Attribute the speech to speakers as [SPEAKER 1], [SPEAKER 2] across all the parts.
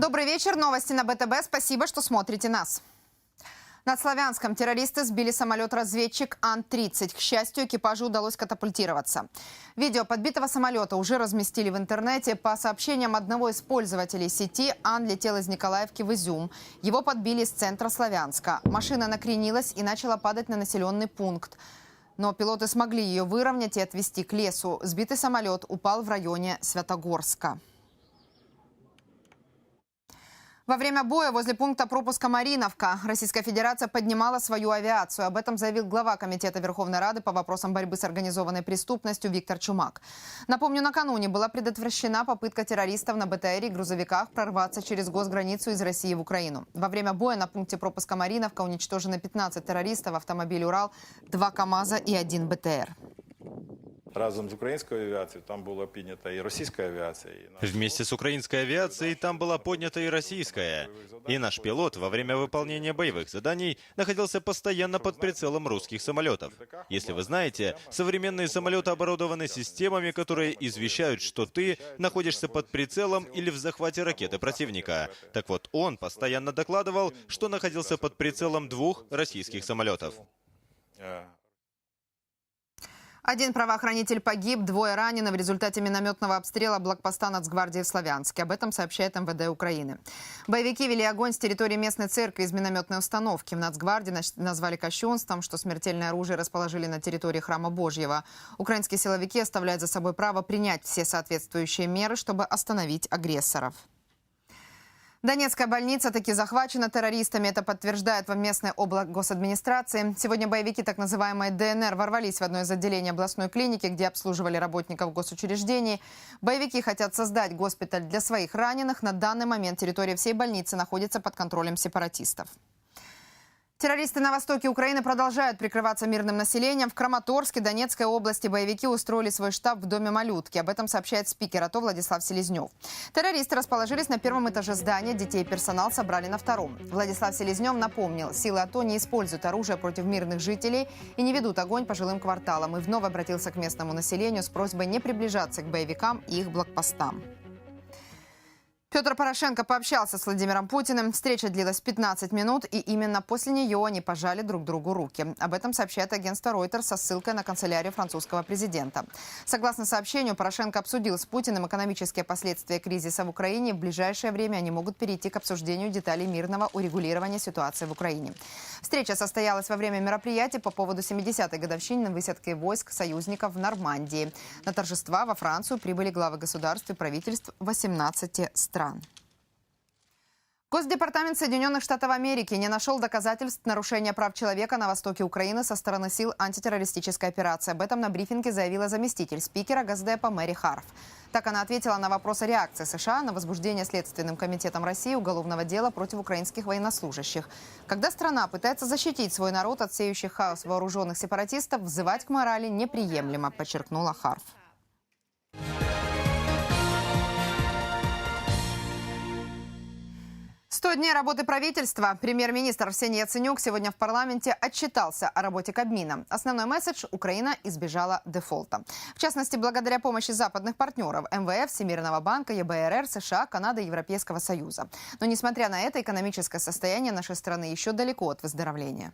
[SPEAKER 1] Добрый вечер. Новости на БТБ. Спасибо, что смотрите нас. Над Славянском террористы сбили самолет-разведчик Ан-30. К счастью, экипажу удалось катапультироваться. Видео подбитого самолета уже разместили в интернете. По сообщениям одного из пользователей сети, Ан летел из Николаевки в Изюм. Его подбили из центра Славянска. Машина накренилась и начала падать на населенный пункт. Но пилоты смогли ее выровнять и отвезти к лесу. Сбитый самолет упал в районе Святогорска. Во время боя возле пункта пропуска Мариновка Российская Федерация поднимала свою авиацию. Об этом заявил глава Комитета Верховной Рады по вопросам борьбы с организованной преступностью Виктор Чумак. Напомню, накануне была предотвращена попытка террористов на БТР и грузовиках прорваться через госграницу из России в Украину. Во время боя на пункте пропуска Мариновка уничтожено 15 террористов, автомобиль «Урал», два КАМАЗа и один БТР.
[SPEAKER 2] Разом з українською авіацією там була піднята і російська авіація. І наш
[SPEAKER 3] Вместе с украинской авиацией там была поднята и российская. И наш пилот во время выполнения боевых заданий находился постоянно под прицелом русских самолетов. Если вы знаете, современные самолеты оборудованы системами, которые извещают, что ты находишься под прицелом или в захвате ракеты противника. Так вот, он постоянно докладывал, что находился под прицелом двух российских самолетов.
[SPEAKER 1] Один правоохранитель погиб, двое ранены в результате минометного обстрела блокпоста Нацгвардии в Славянске. Об этом сообщает МВД Украины. Боевики вели огонь с территории местной церкви из минометной установки. В Нацгвардии назвали кощунством, что смертельное оружие расположили на территории Храма Божьего. Украинские силовики оставляют за собой право принять все соответствующие меры, чтобы остановить агрессоров. Донецкая больница таки захвачена террористами. Это подтверждает вам местный облак госадминистрации. Сегодня боевики так называемой ДНР ворвались в одно из отделений областной клиники, где обслуживали работников госучреждений. Боевики хотят создать госпиталь для своих раненых. На данный момент территория всей больницы находится под контролем сепаратистов. Террористы на востоке Украины продолжают прикрываться мирным населением. В Краматорске, Донецкой области боевики устроили свой штаб в доме Малютки. Об этом сообщает спикер АТО Владислав Селезнев. Террористы расположились на первом этаже здания, детей и персонал собрали на втором. Владислав Селезнев напомнил, силы АТО не используют оружие против мирных жителей и не ведут огонь по жилым кварталам. И вновь обратился к местному населению с просьбой не приближаться к боевикам и их блокпостам. Петр Порошенко пообщался с Владимиром Путиным. Встреча длилась 15 минут, и именно после нее они пожали друг другу руки. Об этом сообщает агентство Reuters со ссылкой на канцелярию французского президента. Согласно сообщению, Порошенко обсудил с Путиным экономические последствия кризиса в Украине. В ближайшее время они могут перейти к обсуждению деталей мирного урегулирования ситуации в Украине. Встреча состоялась во время мероприятия по поводу 70-й годовщины высадки войск союзников в Нормандии. На торжества во Францию прибыли главы государств и правительств 18 стран. Госдепартамент Соединенных Штатов Америки не нашел доказательств нарушения прав человека на востоке Украины со стороны сил антитеррористической операции. Об этом на брифинге заявила заместитель спикера Госдепа Мэри Харф. Так она ответила на вопрос о реакции США на возбуждение Следственным комитетом России уголовного дела против украинских военнослужащих. Когда страна пытается защитить свой народ от сеющих хаос вооруженных сепаратистов, взывать к морали неприемлемо, подчеркнула Харф. Сто дней работы правительства. Премьер-министр Арсений Яценюк сегодня в парламенте отчитался о работе Кабмина. Основной месседж – Украина избежала дефолта. В частности, благодаря помощи западных партнеров – МВФ, Всемирного банка, ЕБРР, США, Канады Европейского Союза. Но, несмотря на это, экономическое состояние нашей страны еще далеко от выздоровления.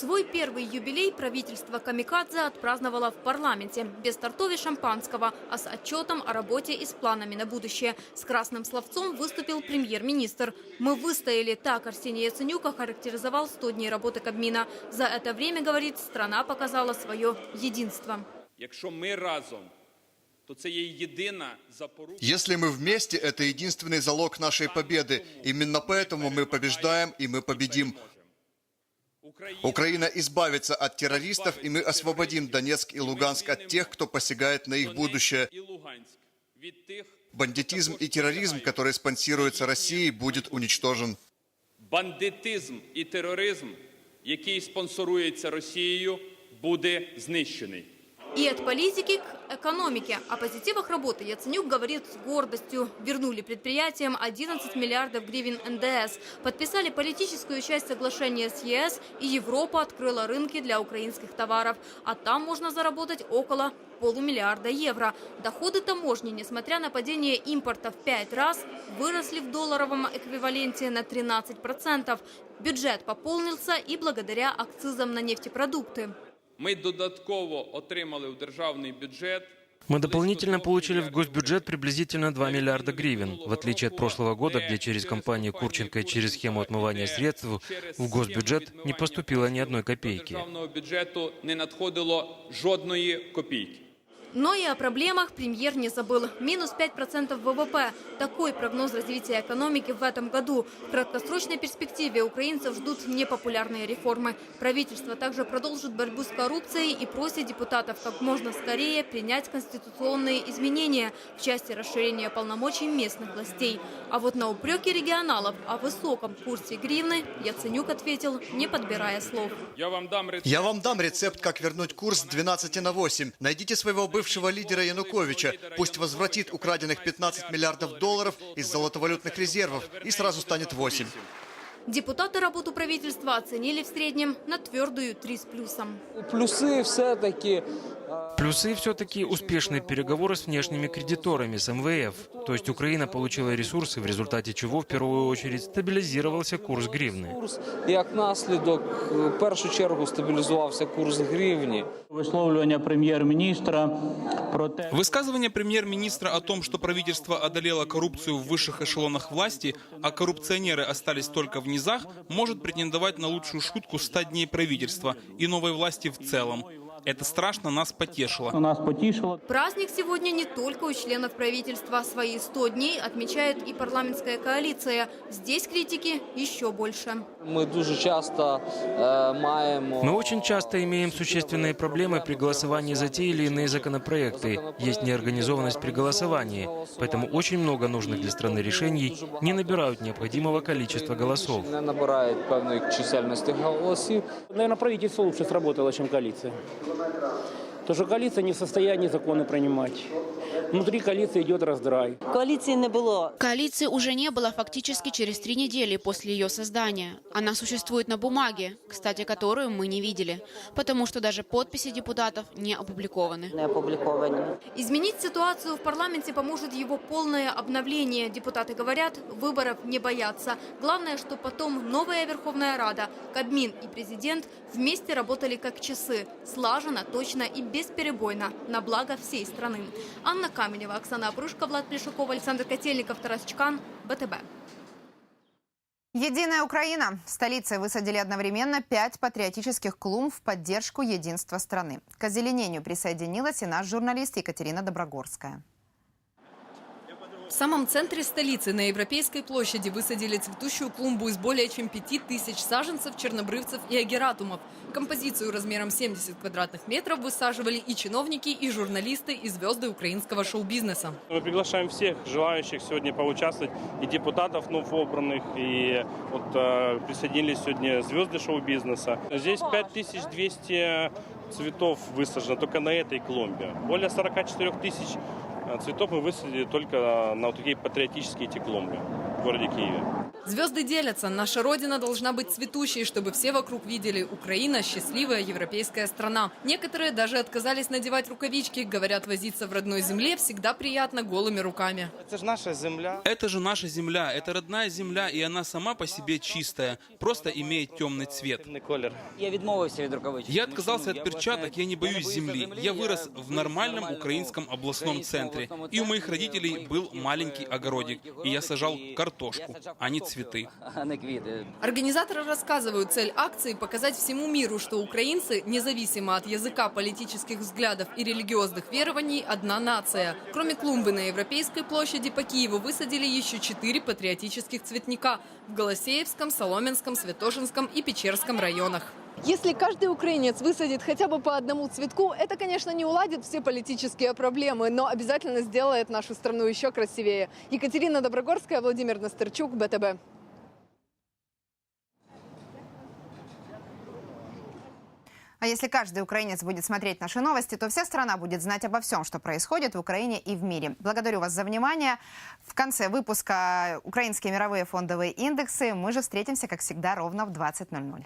[SPEAKER 4] Свой первый юбилей правительство Камикадзе отпраздновало в парламенте. Без тортов и шампанского, а с отчетом о работе и с планами на будущее. С красным словцом выступил премьер-министр. «Мы выстояли», так Арсений Яценюк охарактеризовал 100 дней работы Кабмина. За это время, говорит, страна показала свое единство.
[SPEAKER 5] Якщо ми разом, то це є єдина запорука.
[SPEAKER 6] Если мы вместе, это единственный залог нашей победы. Именно поэтому мы побеждаем и мы победим. Украина избавится от террористов, и мы освободим Донецк и Луганск от тех, кто посягает на их будущее. Бандитизм и терроризм, который спонсируется Россией, будет уничтожен.
[SPEAKER 5] бандитизм и тероризм, який спонсорується Росією, буде знищений.
[SPEAKER 4] И от политики к экономике. О позитивах работы Яценюк говорит с гордостью. Вернули предприятиям 11 миллиардов гривен НДС. Подписали политическую часть соглашения с ЕС, и Европа открыла рынки для украинских товаров. А там можно заработать около полумиллиарда евро. Доходы таможни, несмотря на падение импорта в пять раз, выросли в долларовом эквиваленте на 13%. Бюджет пополнился и благодаря акцизам на нефтепродукты.
[SPEAKER 5] Ми додатково отримали в державний бюджет.
[SPEAKER 7] Мы дополнительно получили в госбюджет приблизительно 2 миллиарда гривен, в отличие от прошлого года, где через компанию Курченко и через схему отмывания средств в госбюджет не поступило ни одной копейки.
[SPEAKER 4] Но и о проблемах премьер не забыл. Минус 5% ВВП. Такой прогноз развития экономики в этом году. В краткосрочной перспективе украинцев ждут непопулярные реформы. Правительство также продолжит борьбу с коррупцией и просит депутатов как можно скорее принять конституционные изменения в части расширения полномочий местных властей. А вот на упреки регионалов о высоком курсе гривны Яценюк ответил, не подбирая слов.
[SPEAKER 5] Я вам дам рецепт.
[SPEAKER 6] Я вам дам рецепт, как вернуть курс с 12 на 8. Найдите своего бывшего лидера Януковича. Пусть возвратит украденных 15 миллиардов долларов из золотовалютных резервов и сразу станет 8.
[SPEAKER 4] Депутаты работу правительства оценили в среднем на твердую 3 с плюсом.
[SPEAKER 8] Плюси все-таки
[SPEAKER 7] Плюсы все-таки успешные переговоры с внешними кредиторами, с МВФ. То есть Украина получила ресурсы, в результате чего в первую очередь стабилизировался курс гривны.
[SPEAKER 8] курс, як наслідок, в першу чергу стабілізувався курс гривні.
[SPEAKER 9] Висловлювання прем'єр-міністра про те,
[SPEAKER 10] Высказывание премьер-министра о том, что правительство одолело коррупцию в высших эшелонах власти, а коррупционеры остались только в низах, может претендовать на лучшую шутку 100 дней правительства и новой власти в целом. Это страшно нас потешило.
[SPEAKER 9] нас потішило.
[SPEAKER 4] Праздник сегодня не только у членов правительства. Свои 100 дней отмечает и парламентская коалиция. Здесь критики еще больше.
[SPEAKER 8] Ми дуже часто е, маємо
[SPEAKER 7] Мы очень часто имеем существенные проблемы при голосовании за те или иные законопроекты. Есть неорганизованность при голосовании. Поэтому очень много нужных для страны решений не набирают необходимого количества голосов.
[SPEAKER 8] не набирають певної чисельності голосів.
[SPEAKER 9] Наверное, правительство лучше сработало, чем коалиция. То, что коалиция не в состоянии законы принимать. Внутри коалиции идет раздрай.
[SPEAKER 11] Коалиции не было.
[SPEAKER 12] Коалиции уже не было фактически через три недели после ее создания. Она существует на бумаге, кстати, которую мы не видели, потому что даже подписи депутатов не опубликованы.
[SPEAKER 11] Не опубліковані.
[SPEAKER 4] Изменить ситуацию в парламенте поможет его полное обновление. Депутаты говорят, выборов не боятся. Главное, что потом новая Верховная Рада, Кабмин и президент вместе работали как часы. Слаженно, точно и бесперебойно. На благо всей страны. Анна Каменева, Оксана Опрышко, Влад Плешаков, Александр Котельников, Тарас Чкан, БТБ.
[SPEAKER 1] Единая Украина. В столице высадили одновременно пять патриотических клумб в поддержку единства страны. К озеленению присоединилась и наш журналист Екатерина Доброгорская.
[SPEAKER 13] В самом центре столицы на Европейской площади высадили цветущую клумбу из более чем пяти тысяч саженцев, чернобрывцев и агератумов. Композицию размером 70 квадратных метров высаживали и чиновники, и журналисты, и звезды украинского шоу-бизнеса.
[SPEAKER 14] Мы приглашаем всех желающих сегодня поучаствовать, и депутатов новообранных, и вот э, присоединились сегодня звезды шоу-бизнеса. Здесь 5200 цветов высажено только на этой клумбе. Более 44 тысяч цветов мы высадили только на вот такие патриотические эти клумбы в городе Киеве.
[SPEAKER 13] Звезды делятся. Наша Родина должна быть цветущей, чтобы все вокруг видели. Украина – счастливая европейская страна. Некоторые даже отказались надевать рукавички. Говорят, возиться в родной земле всегда приятно голыми руками.
[SPEAKER 10] Это же наша земля. Это же наша земля. Это родная земля, и она сама по себе чистая. Просто имеет темный цвет.
[SPEAKER 11] Я
[SPEAKER 10] отказался от перчаток, я не боюсь земли. Я вырос в нормальном украинском областном центре. И у моих родителей был маленький огородик. И я сажал картошку, а не цветы.
[SPEAKER 11] Квіти.
[SPEAKER 13] Организаторы рассказывают, цель акции – показать всему миру, что украинцы, независимо от языка, политических взглядов и религиозных верований, одна нация. Кроме клумбы на Европейской площади, по Киеву высадили еще четыре патриотических цветника – в Голосеевском, Соломенском, Святошинском и Печерском районах.
[SPEAKER 15] Если каждый украинец высадит хотя бы по одному цветку, это, конечно, не уладит все политические проблемы, но обязательно сделает нашу страну еще красивее. Екатерина Доброгорская, Владимир Настерчук, БТБ.
[SPEAKER 1] А если каждый украинец будет смотреть наши новости, то вся страна будет знать обо всем, что происходит в Украине и в мире. Благодарю вас за внимание. В конце выпуска «Украинские мировые фондовые индексы». Мы же встретимся, как всегда, ровно в 20.00.